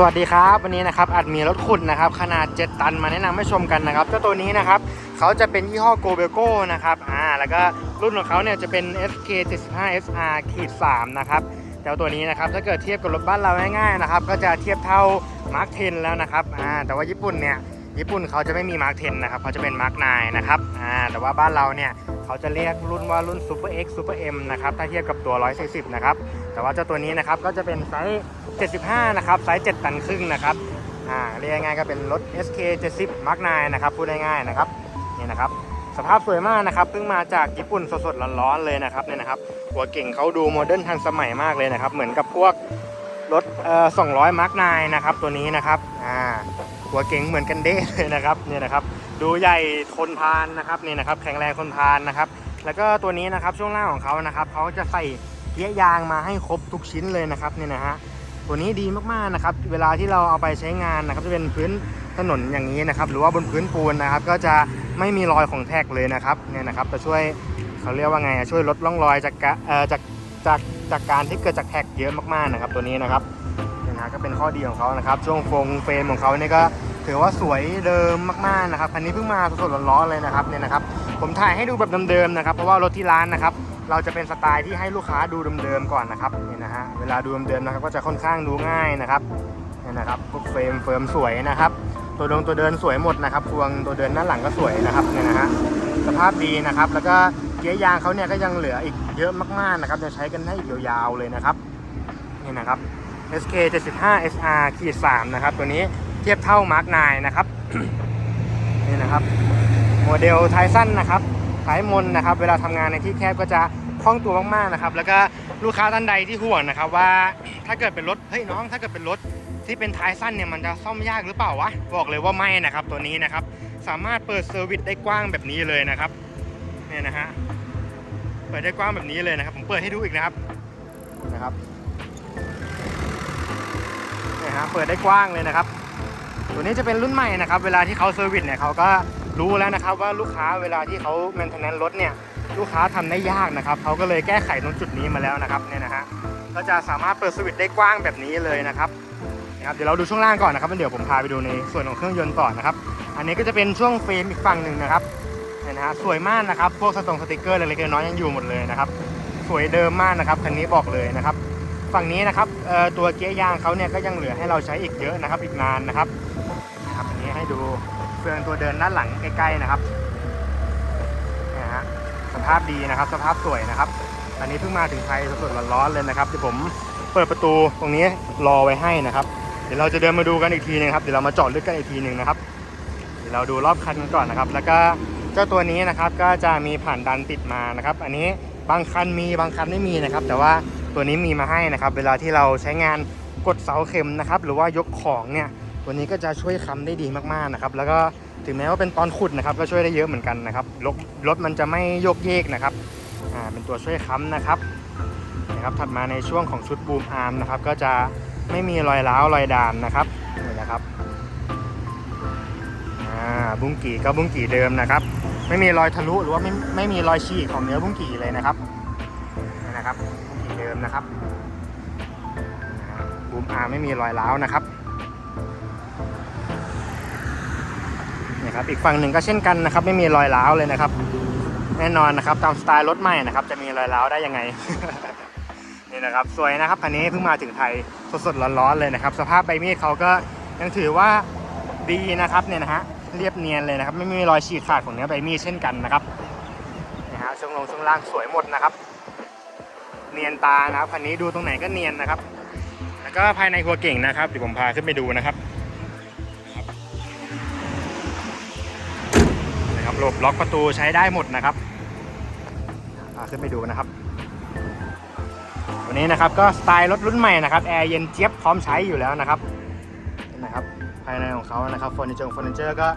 สวัสดีครับ วันนี้นะครับอาจมีรถขุดนะครับ ขนาด 7 ตันมาแนะนำให้ชมกันนะครับเจ้าตัวนี้นะครับ เขาจะเป็นยี่ห้อ g o b e g o นะครับอ่าแล้วก็รุ่นของเขาเนี่ยจะเป็น SK 75 SR ขีด3นะครับเจ้าตัวนี้นะครับถ้าเกิดเทียบกับรถบ้านเราง่ายๆนะครับก็จะเทียบเท่า Mark 10แล้วนะครับอ่าแต่ว่าญี่ปุ่นเนี่ยญี่ปุ่นเขาจะไม่มี Mark 10นะครับเขาจะเป็น Mark 9นะครับอ่าแต่ว่าบ้านเราเนี่ยเขาจะเรียกรุ่นว่ารุ่น Super X Super M นะครับถ้าเทียบกับตัว 140 นะครับแต่ว่าเจ้าตัวนี้นะครับก็จะเป็นไซส์ 75 นะครับไซส์ 7 ตันครึ่งนะครับอ่าเรียกง่ายก็เป็นรถ SK 70 Mark 9นะครับพูดง่ายๆนะครับ นี่นะครับสภาพสวยมากนะครับเพิ่งมาจากญี่ปุ่นสดๆร้อนๆเลยนะครับเนี่ยนะครับ หัวเก่งเขาดูโมเดิร์นทันสมัยมากเลยนะครับ เหมือนกับพวกรถเอ่อ200 Mark 9นะครับตัวนี้นะครับอ่าหัวเก่งเหมือนกันเด้เลยนะครับเนี่ยนะครับ ดูใหญ่ทนทานนะครับนี่นะครับ แข็งแรงทนทานนะครับ แล้วก็ตัวนี้นะครับช่วงล่างของเขานะครับเขาจะใส่เกียร์ยางมาให้ครบทุกชิ้นเลยนะครับเนี่ยนะฮะตัวนี้ดีมากๆนะครับ เวลาที่เราเอาไปใช้งานนะครับจะเป็นพื้น ถนนอย่างนี้นะครับ หรือว่าบนพื้นปูนนะครับ ก็จะไม่มีรอยของแท็กเลยนะครับเนี่ยนะครับจะช่วยเขาเรียกว่าไงช่วยลดร่องรอยจากเอ่อจากจากจากการที่เกิดจากแท็กเยอะมากๆนะครับ ตัวนี้นะครับเนี่ยนะก็เป็นข้อดีของเขานะครับ ช่วงฟงเฟรมของเขาเนี่ยก็ถือว่าสวยเดิมมากๆนะครับคันนี้เพิ่งมาสดๆร้อนๆเลยนะครับเนี่ยนะครับ ผมถ่ายให้ดูแบบเดิมๆนะครับ เพราะว่ารถที่ร้านนะครับ เราจะเป็นสไตล์ที่ให้ลูกค้าดูเดิมๆก่อนนะครับเนี่ยนะฮะเวลาดูเดิมๆนะครับก็จะค่อนข้างดูง่ายนะครับเนี่ยนะครับพวกเฟรมเฟิร์มสวยนะครับ ตัวดงตัวเดินสวยหมดนะครับพวงตัวเดินด้านหลังก็สวยนะครับเนี่ยนะฮะสภาพดีนะครับ แล้วก็เกียร์ยางเขาเนี่ยก็ยังเหลืออีกเยอะมากๆนะครับ จะใช้กันได้อีกยาวๆเลยนะครับนี่นะครับ SK 75 SR ขีด3นะครับ ตัวนี้เทียบเท่า Mark 9นะครับนี่นะครับ โมเดลไทสันนะครับไทมนนะครับ เวลาทำงานในที่แคบก็จะคล่องตัวมากๆนะครับ แล้วก็ลูกค้าท่านใดที่ห่วงนะครับ ว่าถ้าเกิดเป็นรถเฮ้ยน้องถ้าเกิดเป็นรถ ที่เป็นไทสันเนี่ยมันจะซ่อมยากหรือเปล่าวะ บอกเลยว่าไม่นะครับตัวนี้นะครับ สามารถเปิดเซอร์วิสได้กว้างแบบนี้เลยนะครับ เนี่ยนะฮะ เปิดได้กว้างแบบนี้เลยนะครับ ผมเปิดให้ดูอีกนะครับ นะครับเนี่ยฮะ เปิดได้กว้างเลยนะครับ ตัวนี้จะเป็นรุ่นใหม่นะครับ เวลาที่เขาเซอร์วิสเนี่ยเขาก็รู้แล้วนะครับว่าลูกค้าเวลาที่เขาแมนเทนแนนรถเนี่ยลูกค้าทำได้ยากนะครับเขาก็เลยแก้ไขตรงจุดนี้มาแล้วนะครับเนี่ยนะฮะก็จะสามารถเปิดสวิตช์ได้กว้างแบบนี้เลยนะครับ นะครับเดี๋ยวเราดูช่วงล่างก่อนนะครับแล้วเดี๋ยวผมพาไปดูในส่วนของเครื่องยนต์ต่อนะครับ อันนี้ก็จะเป็นช่วงเฟรมอีกฝั่งหนึ่งนะครับเนี่ยนะฮะสวยมากนะครับพวกสตงสติกเกอร์เล็กๆน้อยๆยังอยู่หมดเลยนะครับสวยเดิมมากนะครับคันนี้บอกเลยนะครับ ฝั่งนี้นะครับตัวเกียร์ยางเขาเนี่ยก็ยังเหลือให้เราใช้อีกเยอะนะครับอีกนานนะครับนะครับอันนี้ให้ดูเฟืองตัวเดินด้านหลังใกล้ๆนะครับนี่ยฮะสภาพดีนะครับ สภาพสวยนะครับ อันนี้เพิ่งมาถึงไทยสดๆร้อนๆเลยนะครับเดี๋ยวผมเปิดประตูตรงนี้รอไว้ให้นะครับ เดี๋ยวเราจะเดินมาดูกันอีกทีหนึงครับเดี๋ยวเรามาจาะลึกกันอีกทีหนึ่งนะครับเดี๋ยวเราดูรอบคันกันก่อนนะครับ แล้วก็เจ้าตัวนี้นะครับก็จะมีผ่านดันติดมานะครับ อันนี้บางคันมีบางคันไม่มีนะครับ แต่ว่าตัวนี้มีมาให้นะครับ เวลาที่เราใช้งานกดเสาเข็มนะครับ หรือว่ายกของเนี่ยตัวนี้ก็จะช่วยค้ำได้ดีมากๆนะครับ แล้วก็ถึงแม้ว่าเป็นตอนขุดนะครับ ก็ช่วยได้เยอะเหมือนกันนะครับรถรถมันจะไม่โยกเยกนะครับอ่าเป็นตัวช่วยค้ำนะครับนะครับถัดมาในช่วงของชุดบูมอาร์มนะครับก็จะ ไม่มีรอยร้าวรอยดามนะครับนี่นะครับอ่าบุ้งกี่ก็บุ้งกี่เดิมนะครับ ไม่มีรอยทะลุหรือว่าไม่ไม่มีรอยฉีกของเนื้อบุ้งกี่เลยนะครับนี่นะครับบุ้งกี่เดิมนะครับบูมอาร์ไม่มีรอยร้าวนะครับนี่ครับอีกฝั่งหนึ่งก็เช่นกันนะครับ ไม่มีรอยร้าวเลยนะครับ แน่นอนนะครับตามสไตล์รถใหม่นะครับ จะมีรอยร้าวได้ยังไง นี่นะครับสวยนะครับคันนี้เพิ่งมาถึงไทยสดๆร้อนๆเลยนะครับ สภาพใบมีดเขาก็ยังถือว่าดีนะครับเนี่ยนะฮะเรียบเนียนเลยนะครับ ไม่มีรอยฉีกขาดของเนื้อใบมีดเช่นกันนะครับนะฮะช่วงลงช่วงล่างสวยหมดนะครับ เนียนตานะครับคันนี้ดูตรงไหนก็เนียนนะครับ แล้วก็ภายในครัวเก่งนะครับเดี๋ยวผมพาขึ้นไปดูนะครับนะครับหลบล็อกประตูใช้ได้หมดนะครับพาขึ้นไปดูนะครับ นี้นะครับก็สไตล์รถรุ่นใหม่นะครับแอร์เย็นเจี๊ยบพร้อมใช้อยู่แล้วนะครับนี่นะครับภายในของเขานะครับเฟอร์นิเจอร์เฟอร์นิเจอร์ก็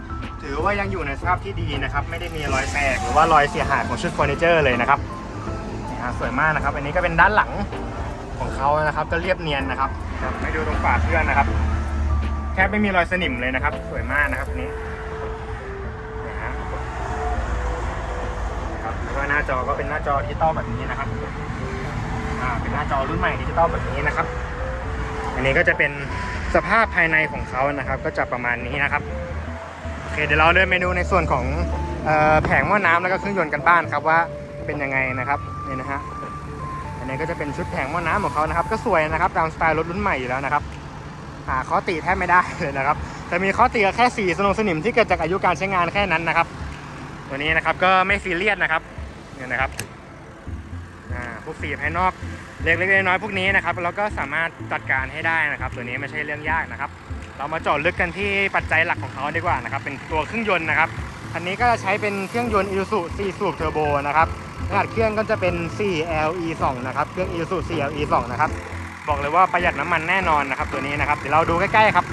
ถือว่ายังอยู่ในสภาพที่ดีนะครับไม่ได้มีรอยแตกหรือว่ารอยเสียหายของชุดเฟอร์นิเจอร์เลยนะครับนี่ฮะสวยมากนะครับ อันนี้ก็เป็นด้านหลังของเขานะครับก็เรียบเนียนนะครับไม่ดูตรงฝาเครื่องนะครับแทบไม่มีรอยสนิมเลยนะครับ สวยมากนะครับอันนี้นะฮะนะครับแล้วก็หน้าจอก็เป็นหน้าจอดิจิตอลแบบนี้นะครับ อ่าเป็นหน้าจอรุ่นใหม่ดิจิตอลแบบนี้นะครับ อันนี้ก็จะเป็นสภาพภายในของเขานะครับ ก็จะประมาณนี้นะครับโอเคเดี๋ยวเราเดินเมนูในส่วนของออแผงหม้อน้ำแล้วก็เครื่องยนต์กันบ้านครับว่าเป็นยังไงนะครับนี่นะฮะอันนี้ก็จะเป็นชุดแผงหม้อน้ำของเขานะครับ ก็สวยนะครับตามสไตล์รถรุ่นใหม่อยู่แล้วนะครับหาข้อติแทบไม่ได้เลยนะครับ แต่มีข้อติก็แค่สีสนงสนิมที่เกิดจากอายุการใช้งานแค่นั้นนะครับ ตัวนี้นะครับก็ไม่ซีเรียสนะครับเนี่ยนะครับ พวกสีภายนอกเล็กๆน้อยๆพวกนี้นะครับเราก็สามารถจัดการให้ได้นะครับ ตัวนี้ไม่ใช่เรื่องยากนะครับ เรามาเจาะลึกกันที่ปัจจัยหลักของเขาดีกว่านะครับเป็นตัวเครื่องยนต์นะครับอันนี้ก็จะใช้เป็นเครื่องยนต์ Isuzu 4สูบเทอร์โบนะครับขนาดเครื่องก็จะเป็น 4LE2 นะครับเครื่อง Isuzu 4LE2 นะครับบอกเลยว่าประหยัดน้ำมันแน่นอนนะครับตัวนี้นะครับเดี๋ยวเราดูใกล้ๆครับ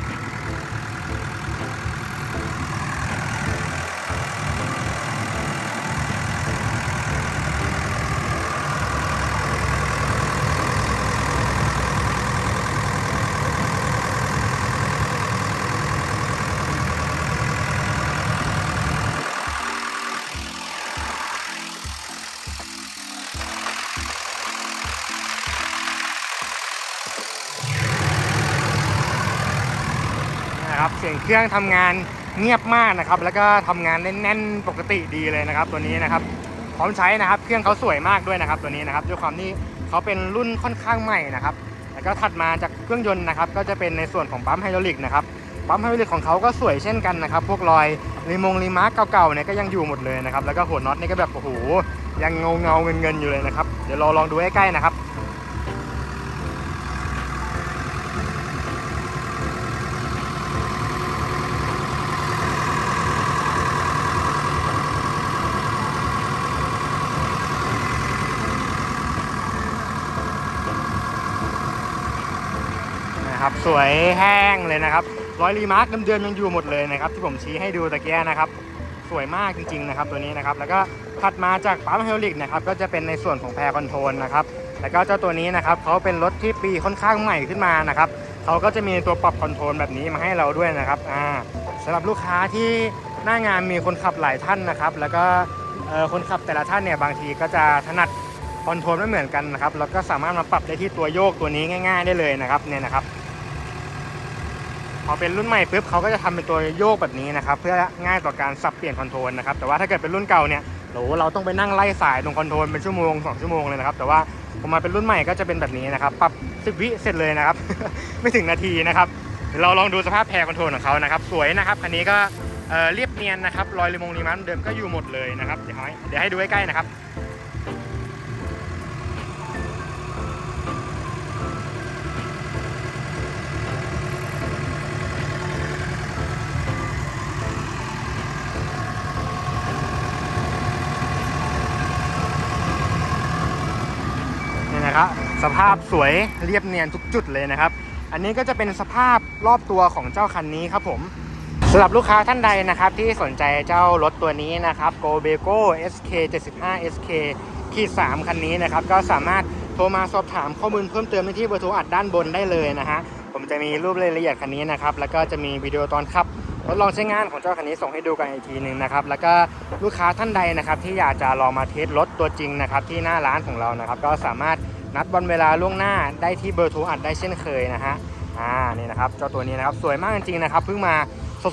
นะครับ เสียงเครื่องทำงานเงียบมากนะครับ แล้วก็ทำงานแน่นๆปกติดีเลยนะครับ ตัวนี้นะครับพร้อมใช้นะครับ เครื่องเขาสวยมากด้วยนะครับ ตัวนี้นะครับด้วยความที่เขาเป็นรุ่นค่อนข้างใหม่นะครับแล้วก็ถัดมาจากเครื่องยนต์นะครับ ก็จะเป็นในส่วนของปั๊มไฮดรอลิกนะครับปั๊มไฮดรอลิกของเขาก็สวยเช่นกันนะครับ พวกรอยรีมงรีมาร์กเก่าๆเนี่ยก็ยังอยู่หมดเลยนะครับแล้วก็หัวน็อตนี่ก็แบบโอ้โหยังเงาเงาๆเงินอยู่เลยนะครับเดี๋ยวเราลองดูใกล้ๆนะครับ นะครับส วยแห้งเลยนะครับรอยรีมาร์กเดิมๆยังอยู่หมดเลยนะครับ ที่ผมชี้ให้ดูตะเกียนะครับ สวยมากจริง ๆ นะครับ ตัวนี้นะครับ แล้วก็ถัดมาจากปั๊มเฮลิกนะครับก็จะเป็นในส่วนของแพรคอนโทรลนะครับแล้วก็เจ้าตัวนี้นะครับเขาเป็นรถที่ปีค่อนข้างใหม่ขึ้นมานะครับเขาก็จะมีตัวปรับคอนโทรลแบบนี้มาให้เราด้วยนะครับอ่าสำหรับลูกค้าที่หน้างานมีคนขับหลายท่านนะครับ แล้วก็เออคนขับแต่ละท่านเนี่ยบางทีก็จะถนัดคอนโทรลไม่เหมือนกันนะครับแล้วก็สามารถมาปรับได้ที่ตัวโยกตัวนี้ง่าย ๆ ได้เลยนะครับเนี่ยนะครับ พอเป็นรุ่นใหม่ปุ๊บเขาก็จะทำเป็นตัวโยกแบบนี้นะครับเพื่อง่ายต่อการสับเปลี่ยนคอนโทรลนะครับแต่ว่าถ้าเกิดเป็นรุ่นเก่าเนี่ยโหเราต้องไปนั่งไล่สายตรงคอนโทรลเป็นชั่วโมง2ชั่วโมงเลยนะครับแต่ว่าพอมาเป็นรุ่นใหม่ก็จะเป็นแบบนี้นะครับปรับ10วิเสร็จเลยนะครับ ไม่ถึงนาทีนะครับเดี๋ยวเราลองดูสภาพแพรคอนโทรลของเขานะครับสวยนะครับคันนี้ก็เรียบเนียนนะครับรอยรีมงรีมันเดิมก็อยู่หมดเลยนะครับเดี๋ยวให้เดี๋ยวให้ดูใกล้ๆนะครับ นี่นะครับ สภาพสวยเรียบเนียนทุกจุดเลยนะครับ อันนี้ก็จะเป็นสภาพรอบตัวของเจ้าคันนี้ครับผมสำหรับลูกค้าท่านใดนะครับที่สนใจเจ้ารถตัวนี้นะครับ Go b e g o SK 75 SK ขีด3คันนี้นะครับ ก็สามารถโทรมาสอบถามข้อมูลเพิ่มเติมได้ที่เบอร์โทรอัดด้านบนได้เลยนะฮะผมจะมีรูปรายละเอียดคันนี้นะครับ แล้วก็จะมีวิดีโอตอนขับทดลองใช้งานของเจ้าคันนี้ส่งให้ดูกันอีกทีหนึ่งนะครับ แล้วก็ลูกค้าท่านใดนะครับที่อยากจะลองมาเทสรถตัวจริงนะครับที่หน้าร้านของเรานะครับ ก็สามารถ นัดวันเวลาล่วงหน้าได้ที่เบอร์โทรอัดได้เช่นเคยนะฮะอ่านี่นะครับเจ้าตัวนี้นะครับสวยมากจริงๆนะครับเพิ่งมา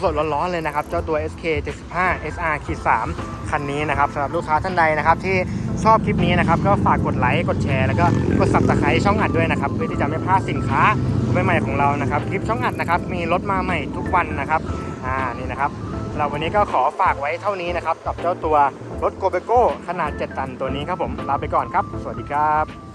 สดๆร้อนๆเลยนะครับเจ้าตัว SK 75 SR ขีด3คันนี้นะครับสำหรับลูกค้าท่านใดนะครับที่ชอบคลิปนี้นะครับก็ฝากกดไลค์กดแชร์แล้วก็กด subscribe ช่องอัดด้วยนะครับเพื่อที่จะไม่พลาดสินค้าใหม่ๆของเรานะครับคลิปช่องอัดนะครับมีรถมาใหม่ทุกวันนะครับอ่านี่นะครับเราวันนี้ก็ขอฝากไว้เท่านี้นะครับกับเจ้าตัวรถโกเบโก้ขนาด 7 ตันตัวนี้ครับผมลาไปก่อนครับ สวัสดีครับ